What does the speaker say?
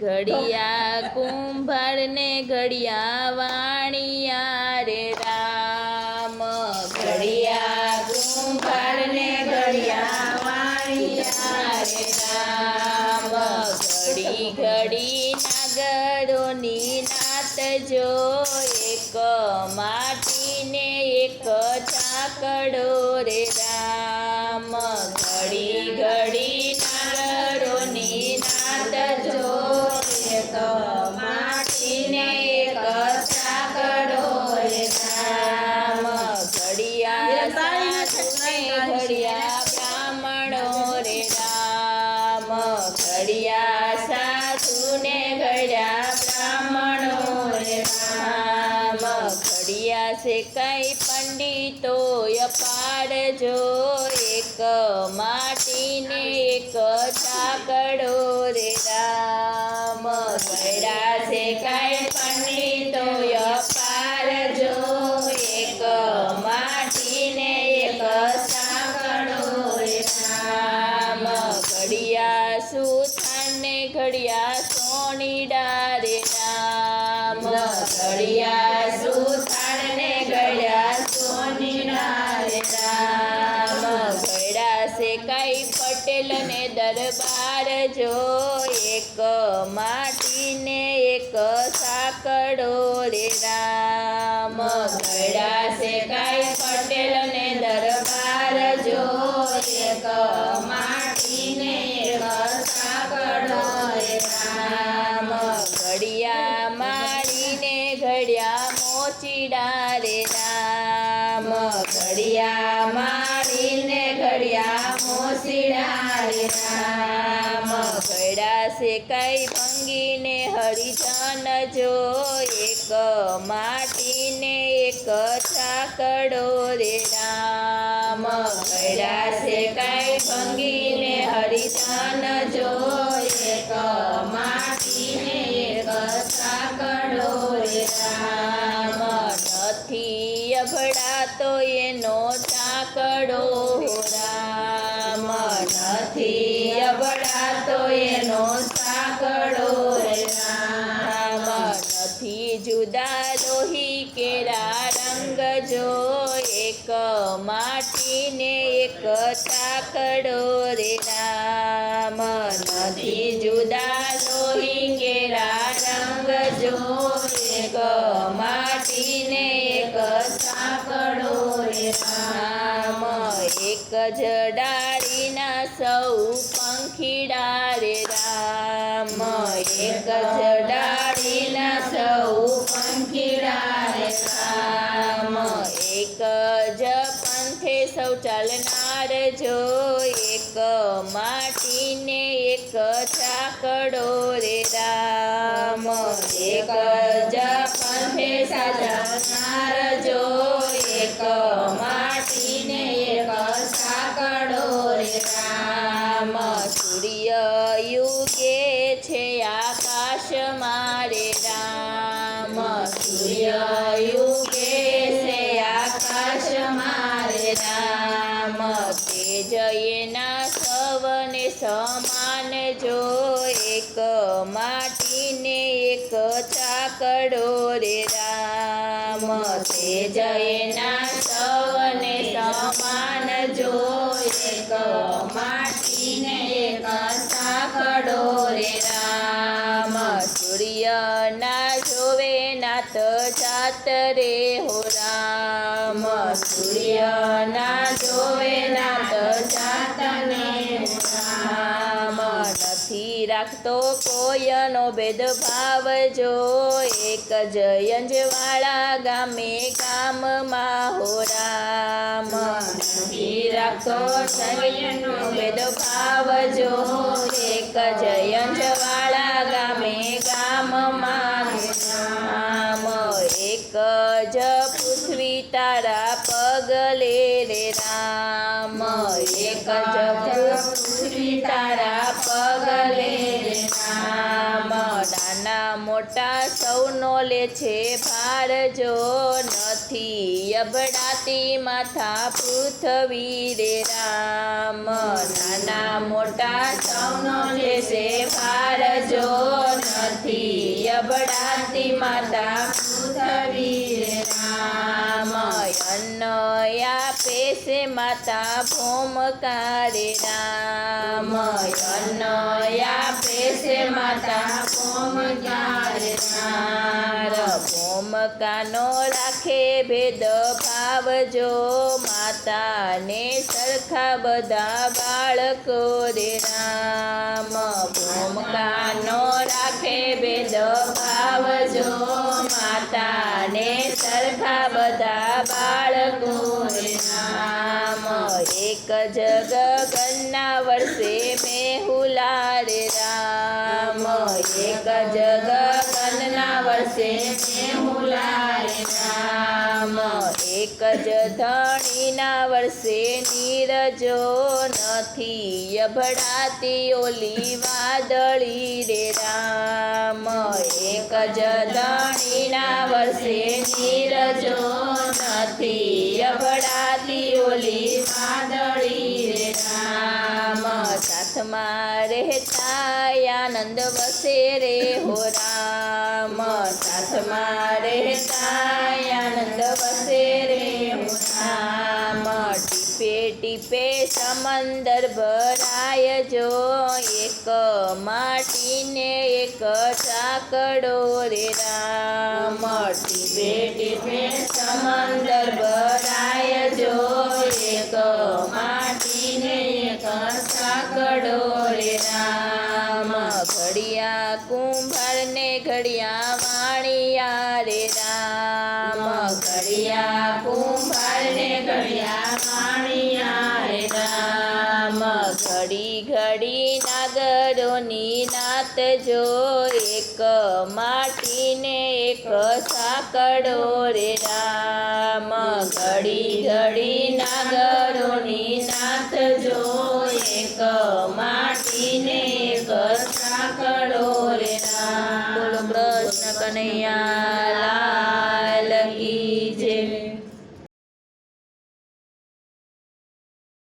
ઘડિયા કુંભળને ઘડિયા વાણિયા રે રામ. ઘડિયા કુંભળને ઘડિયા વાણિયા રે રામ. ઘડી ઘડી નાગરોની નાત જો એક માટીને એક ચાકડો રે રામ. ઘડી ઘડી છે કઈ પંડિતો પાડજો એક માટીને એક ચાકડો રે. કઈ પટેલ ને દરબાર જો એક માટીને એક સાકડો રે રામ. ગળા છે રામ છે કઈ ભંગીને હરિજન જો એક માટીને એક ચાકડો રે. રામ છે કઈ ભંગીને હરિજન જો એક માટીને એક ચાકડો રે. રામ નથી અભડાતો એનો ચાકડો રામ નથી અભડાતો એનો સાકડો નથી જુદા લોહી કેરા રંગ જો એક માટીને એક સાકડો રે રામ નથી જુદા લોહી કેરા રંગ જો એક માટીને એક જ ડાળીના સૌ પંખીડા રે રામ. એક જ ડાળીના સૌ પંખીડા રે રામ. એક જ પંથે સૌ ચાલનાર જો એક માટીને એક ચાકડો રે રામ. એક જ યુગે છે આકાશ મારે રામ? સૂર્ય યુગે છે આકાશ મારે રામ? તે જયના સવને સમાન જો એક માટીને એક ચાકડો રે રામ? તે જયના સવને સમાન જો એક માટીને રામ. સૂર્ય ના જોવે નાત જાત રે, હો રામ. સૂર્ય ના જોવે નાત જાત ને રામ. નથી રાખતો કોયનો ભેદભાવ. જો એક જ યંજવાળા ગામે ગામમાં, હો રામ. નથી રાખતો કોયનો ભેદભાવ જો એક જ યંજવાળા ગામે ગામમાં રામ એક જ પૃથ્વી તારા પગલે રે રામ. એક જ પૃથ્વી તારા પગલે રે રામ. નાના મોટા સૌનો લે છે ભાર જો નથી. અભડાતી માથા પૃથ્વી રે રામ. નાના મોટા સૌનો લેશે ભાર જો નથી. અબડાતી માતા પૃથ્વી રે રામ. અન્ન આપે છે માતા ભૂમકા કારે રામ. અન્ન આપે છે માતા ભૂમકા રે રામ. ભૂમકાનો રાખે ભેદ ભાવ જો માતાને સરખા બધા બાળકો રે રામ. ભૂમકાનો રાખે ભેદ ભાવ જો માતાને સરખા બધા બાળકો રે રામ. એક જગ ગન્ના વર્ષે મેહુલા રે રામ. એક જ ગગનના વર્ષે મેહુલા રે રામ એક જ ધણીના વર્ષે નીરજો નથી અભડાતી ઓલી વાદળી રે રામ એક જ ધણીના વર્ષે નીરજો નથી અભડાતી ઓલી વાદળી રે રામ સાથમાં રહેતા આનંદ વસે રે હો રામ સાથમાં રહેતા આનંદ વસે રે રામ ટીપે ટીપે સમંદર ભરાય જો એક માટીને એક સાકડો રે રામ. ટીપે ટીપે સમંદર ભરાય જો એક માટીને એક સાકડો રે રામ. ઘડિયા કુંભારને ઘડિયા વાણિયા રે રામ ઘડિયા કુંભારને ઘડિયા માણિયા રે રામ. ઘડી ઘડી નાગરોની નાત જો એક માટીને એક સાકડો રે રામ. ઘડી ઘડી નાગરોની નાત જો કનૈયા.